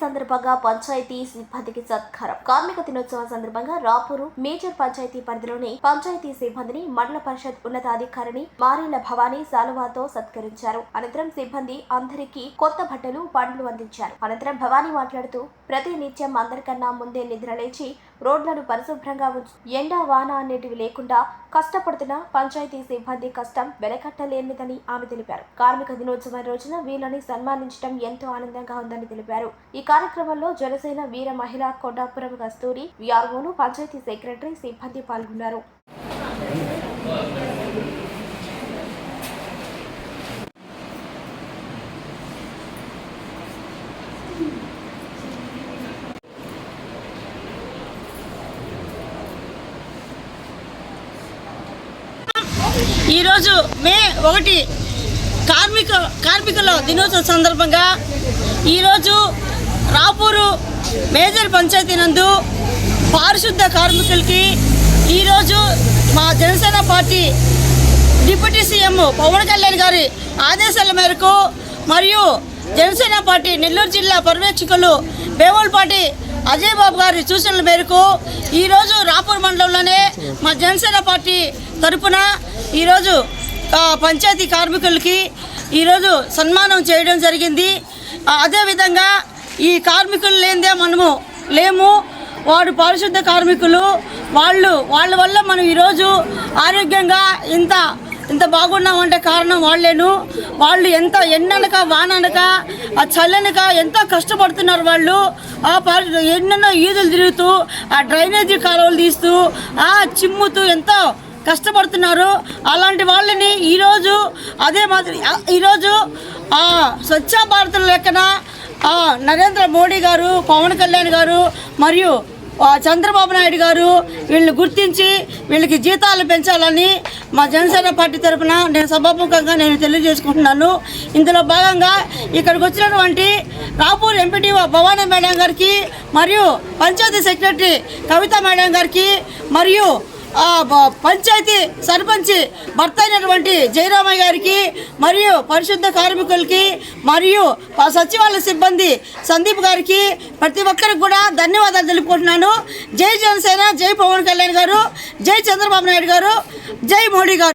సందర్భంగా పంచాయతీ సిబ్బందికి సత్కారం. కార్మిక దినోత్సవం సందర్భంగా రాపూరు మేజర్ పంచాయతీ పరిధిలోని పంచాయతీ సిబ్బందిని మండల పరిషత్ ఉన్నతాధికారిని మారేళ్ళ భవానీ సాలువాతో సత్కరించారు. అనంతరం సిబ్బంది అందరికీ కొత్త బట్టలు పండ్లు అందించారు. అనంతరం భవానీ మాట్లాడుతూ ప్రతి నిత్యం అందరికన్నా ముందే నిద్రలేచి రోడ్లను పరిశుభ్రంగా ఉంచు. ఎండ వాన అనేటివి లేకుండా కష్టపడుతున్న పంచాయతీ సిబ్బంది కష్టం వెలకట్టలేనిదని ఆమె తెలిపారు. కార్మిక దినోత్సవం రోజున వీళ్ళని సన్మానించడం ఎంతో ఆనందంగా ఉందని తెలిపారు. ఈ కార్యక్రమంలో జనసేన వీర మహిళా కొండాపురం కస్తూరి విఆర్ఓను పంచాయతీ సెక్రటరీ సిబ్బంది పాల్గొన్నారు. ఈరోజు మే ఒకటి కార్మిక కార్మికుల దినోత్సవం సందర్భంగా ఈరోజు రాపూరు మేజర్ పంచాయతీ నందు పారిశుద్ధ కార్మికులకి ఈరోజు మా Janasena party deputy CM Pawan Kalyan గారి ఆదేశాల మేరకు మరియు జనసేన పార్టీ నెల్లూరు జిల్లా పర్యవేక్షకులు బేవోల్పాటి అజయ్ బాబు గారి సూచనల మేరకు ఈరోజు రాపూర్ మండలంలోనే మా జనసేన పార్టీ తరపున ఈరోజు పంచాయతీ కార్మికులకి ఈరోజు సన్మానం చేయడం జరిగింది. అదేవిధంగా ఈ కార్మికులు లేనిదే మనము లేము. వాడు పారిశుద్ధ కార్మికులు. వాళ్ళు వాళ్ళ వల్ల మనం ఈరోజు ఆరోగ్యంగా ఇంత ఇంత బాగున్నామంటే కారణం వాళ్ళేను. వాళ్ళు ఎంత ఎండనక వాననక ఆ చల్లనక ఎంతో కష్టపడుతున్నారు వాళ్ళు. ఆ పరి ఎన్నెన్నో ఈదులు తిరుగుతూ ఆ డ్రైనేజీ కాలువలు తీస్తూ ఆ చిమ్ముతూ ఎంతో కష్టపడుతున్నారు. అలాంటి వాళ్ళని ఈరోజు అదే మాదిరి ఈరోజు ఆ, స్వచ్ఛ భారత్ లెక్కన నరేంద్ర మోడీ గారు పవన్ కళ్యాణ్ గారు మరియు చంద్రబాబు నాయుడు గారు వీళ్ళని గుర్తించి వీళ్ళకి జీతాలు పెంచాలని మా జనసేన పార్టీ తరఫున నేను సభాముఖంగా నేను తెలియజేసుకుంటున్నాను. ఇందులో భాగంగా ఇక్కడికి వచ్చినటువంటి రాపూర్ ఎంపీటీఓ భవానీ మేడం గారికి మరియు పంచాయతీ సెక్రటరీ కవిత మేడం గారికి మరియు పంచాయతీ సర్పంచ్ భర్త అయినటువంటి జయరామయ్య గారికి మరియు పరిశుద్ధ కార్మికులకి మరియు సచివాలయ సిబ్బంది సందీప్ గారికి ప్రతి ఒక్కరికి కూడా ధన్యవాదాలు తెలుపుకుంటున్నాను. జై జనసేన జై పవన్ కళ్యాణ్ గారు జై చంద్రబాబు నాయుడు గారు జై మోడీ గారు.